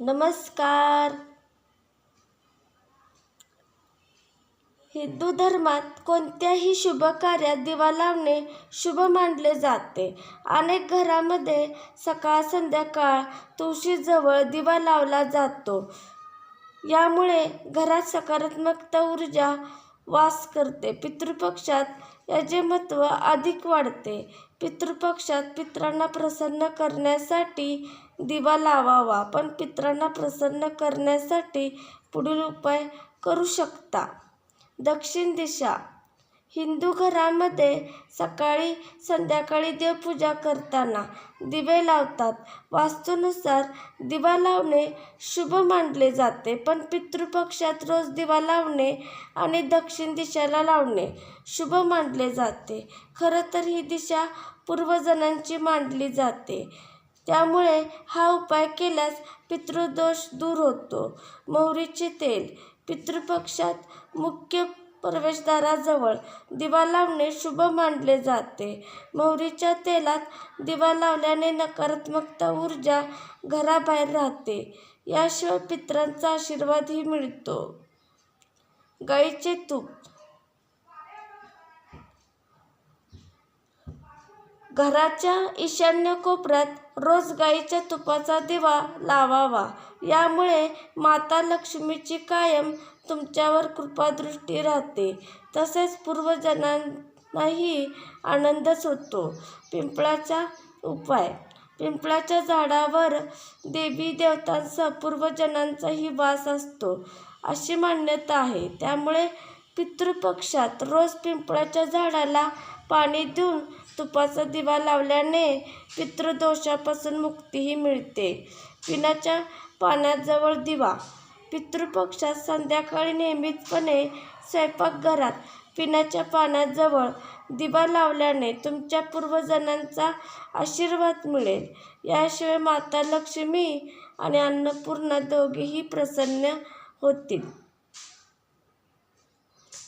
नमस्कार. हिंदू धर्मात कोणत्याही शुभ कार्यात दिवा लावणे शुभ मानले जाते. अनेक घरामध्ये सकाळ संध्याकाळ तुळशीजवळ दिवा लावला जातो. यामुळे घरात सकारात्मकता ऊर्जा वास करते. पितृपक्षात याचे महत्त्व अधिक वाढते. पितृपक्षात पितरांना प्रसन्न करण्यासाठी दिवा लावावा पण पितरांना प्रसन्न करण्यासाठी पुढील उपाय करू शकता. दक्षिण दिशा. हिंदू घरामध्ये सकाळी संध्याकाळी देवपूजा करताना दिवे लावतात. वास्तूनुसार दिवा लावणे शुभ मानले जाते पण पितृपक्षात रोज दिवा लावणे आणि दक्षिण दिशेला लावणे शुभ मानले जाते. खरं तर ही दिशा पूर्वजणांची मानली जाते. त्यामुळे हा उपाय केल्यास पितृदोष दूर होतो. मोहरीचे तेल पितृपक्षात मुख्य प्रवेशद्वाराजवळ दिवा लावणे शुभ मानले जाते. मोहरीच्या तेलात दिवा लावल्याने नकारात्मकता ऊर्जा घराबाहेर राहते. याशिवाय पितरांचा आशीर्वादही मिळतो. गाईचे तूप घराच्या ईशान्य कोपऱ्यात रोज गाईच्या तुपाचा दिवा लावावा. यामुळे माता लक्ष्मीची कायम तुमच्यावर कृपादृष्टी राहते. तसेच पूर्वजनांनाही आनंदच होतो पिंपळाचा उपाय. पिंपळाच्या झाडावर देवी देवतांसह पूर्वजनांचाही वास असतो अशी मान्यता आहे. त्यामुळे पितृपक्षात रोज पिंपळाच्या झाडाला पाणी देऊन तुपाचा दिवा लावल्याने पितृदोषापासून मुक्तीही मिळते. पिण्याच्या पाण्याजवळ दिवा. पितृपक्षात संध्याकाळी नियमितपणे स्वयंपाकघरात पिण्याच्या पाण्याजवळ दिवा लावल्याने तुमच्या पूर्वजनांचा आशीर्वाद मिळेल. याशिवाय माता लक्ष्मी आणि अन्नपूर्णा दोघेही प्रसन्न होतील.